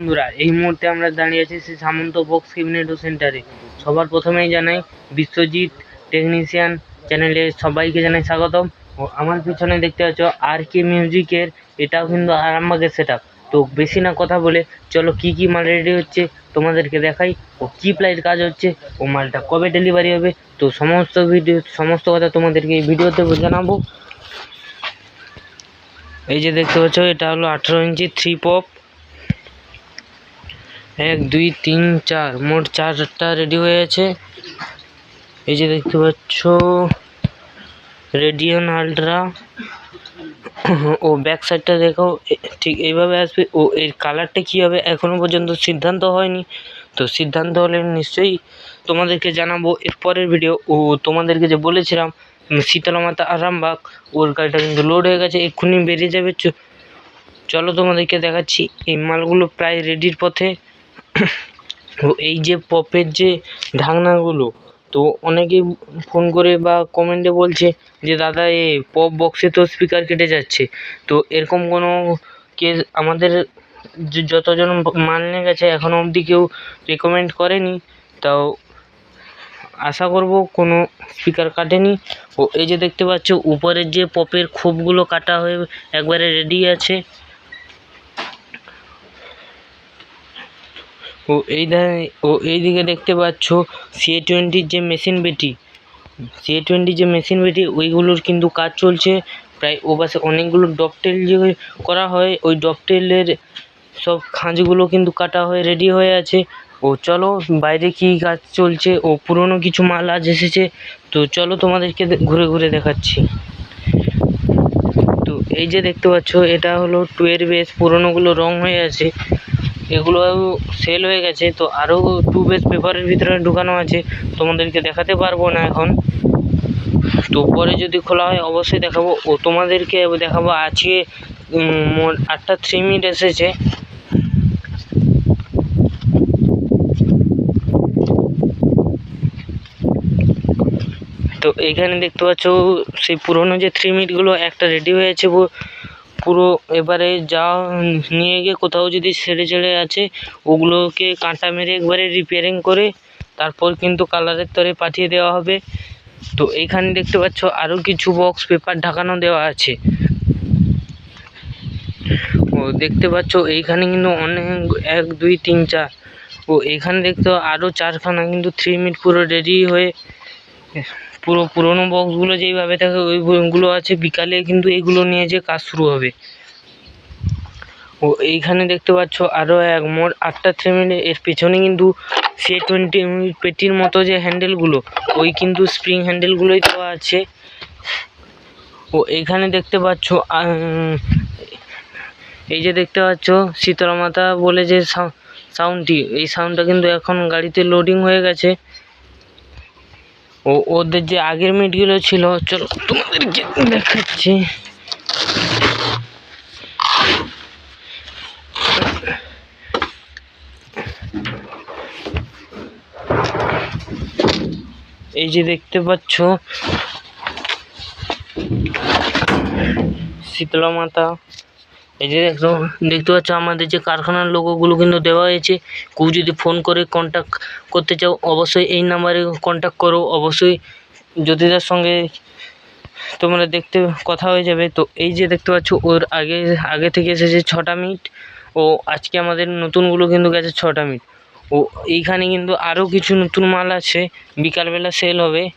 বন্ধুরা, এই মুহূর্তে আমরা দাঁড়িয়ে আছি শ্রী সামন্ত বক্স ক্যাবিনেটো সেন্টারে। সবার প্রথমেই জানাই বিশ্বজিৎ টেকনিশিয়ান চ্যানেলে সবাইকে জানাই স্বাগতম। ও আমার পিছনে দেখতে পাচ্ছ আর কে মিউজিকের এটাও কিন্তু আরামবাগের সেট তো বেশি না কথা বলে চলো কি কি মাল রেডি হচ্ছে তোমাদেরকে দেখাই, ও কি প্লাইয়ের কাজ হচ্ছে, ও মালটা কবে ডেলিভারি হবে, তো সমস্ত ভিডিও সমস্ত কথা তোমাদেরকে এই ভিডিওতে জানাব। এই যে দেখতে পাচ্ছ, এটা হলো আঠেরো ইঞ্চি থ্রি পপ এক দুই তিন চার। মোট চারটা রেডি হয়ে আছে এই যে দেখতে পাচ্ছ রেডিয়ন আলট্রা ও ব্যাক সাইডটা দেখো ঠিক এইভাবে আসবে। ও এর কালারটা কী হবে এখনও পর্যন্ত সিদ্ধান্ত হয়নি। তো সিদ্ধান্ত হলে নিশ্চয়ই তোমাদেরকে জানাব। এর পরের ভিডিও ও তোমাদেরকে যে বলেছিলাম উম, শীতলা মাতা আরামবাগ ওর গাড়িটা কিন্তু লোড হয়ে গেছে এক্ষুনি বেরিয়ে যাবে। চলো তোমাদেরকে দেখাচ্ছি এই মালগুলো প্রায় রেডির পথে। এই যে পপের যে ঢাকনাগুলো, তো অনেকেই ফোন করে বা কমেন্টে বলছে যে, দাদা, এ পপ বক্সে তো স্পিকার কেটে যাচ্ছে। তো এরকম কোনো কেস আমাদের যতজন মাল নিয়ে গেছে এখনও অবধি কেউ রেকমেন্ড করেনি। তাও আশা করব কোনো স্পিকার কাটেনি। ও, এই যে দেখতে পাচ্ছ, উপরের যে পপের খোপগুলো কাটা হয়ে একবারে রেডি আছে। ও এই ও এইদিকে দেখতে পাচ্ছ সি টোয়েন্টির যে মেশিন বেটি। সি টোয়েন্টির যে মেশিন বেটি, ওইগুলোর কিন্তু কাজ চলছে। প্রায় ও পাশে অনেকগুলো ডপটেল যে করা হয়, ওই ডপটেলের সব খাঁজগুলো কিন্তু কাটা হয়ে রেডি হয়ে আছে। ও চলো, বাইরে কী কাজ চলছে, ও পুরনো কিছু মাল আজ এসেছে। তো চলো তোমাদেরকে ঘুরে ঘুরে দেখাচ্ছি। তো এই যে দেখতে পাচ্ছ, এটা হলো টুয়ের এস পুরোনোগুলো রং হয়ে আছে। এগুলো সেল হয়ে গেছে। তো আরও টু বেস পেপারের ভিতরে ঢুকানো আছে। তোমাদেরকে দেখাতে পারব না এখন। তো পরে যদি খোলা হয়, অবশ্যই দেখাবো। ও তোমাদেরকে দেখাবো আজকে আটটা থ্রি মিনিট এসেছে। তো এইখানে দেখতে পাচ্ছ, সেই পুরনো যে থ্রি মিনিটগুলো একটা রেডি হয়েছে পুরো এবারে যা নিয়ে গিয়ে কোথাও যদি ছেড়ে ছেড়ে আছে, ওগুলোকে কাঁটা মেরে একবারে রিপেয়ারিং করে তারপর কিন্তু কালারের তরে পাঠিয়ে দেওয়া হবে। তো এইখানে দেখতে পাচ্ছ আরও কিছু বক্স পেপার ঢাকানো দেওয়া আছে। ও দেখতে পাচ্ছ এইখানে কিন্তু অনেক, এক, দুই, তিন, চার। ও এখানে দেখতে আরও চারখানা কিন্তু থ্রি মিনিট পুরো রেডি হয়ে পুরো পুরোনো বক্সগুলো যেইভাবে থাকে ওইগুলো আছে। বিকালে কিন্তু এগুলো নিয়ে যে কাজ শুরু হবে। ও, এইখানে দেখতে পাচ্ছ আরও এক মোট আটটা থ্রি মিনিট এর পেছনে কিন্তু সে টোয়েন্টি পেটির মতো যে হ্যান্ডেলগুলো ওই কিন্তু স্প্রিং হ্যান্ডেলগুলোই দেওয়া আছে। ও, এইখানে দেখতে পাচ্ছ এই যে দেখতে পাচ্ছ শীতলা মাতা বলে যে সাউন্ডটি এই সাউন্ডটা কিন্তু এখন গাড়িতে লোডিং হয়ে গেছে। ও, ওদের যে আগের মিটগুলো ছিল, চলো তোমাদেরকে দেখাচ্ছি। এই যে দেখতে পাচ্ছ, শীতলা মাতা। এই যে দেখো, দেখতে পাচ্ছ আমাদের যে কারখানার লোগোগুলো কিন্তু দেওয়া হয়েছে। কেউ যদি ফোন করে কন্ট্যাক্ট করতে চাও, অবশ্যই এই নাম্বারে কন্ট্যাক্ট করো। অবশ্যই জ্যোতিদার সঙ্গে তোমরা দেখতে কথা হয়ে যাবে। তো এই যে দেখতে পাচ্ছ, ওর আগে আগে থেকে এসেছে ছটা মিনিট। ও আজকে আমাদের নতুনগুলো কিন্তু গেছে ছটা মিনিট। ও এইখানে কিন্তু আরও কিছু নতুন মাল আছে। বিকালবেলা সেল হবে।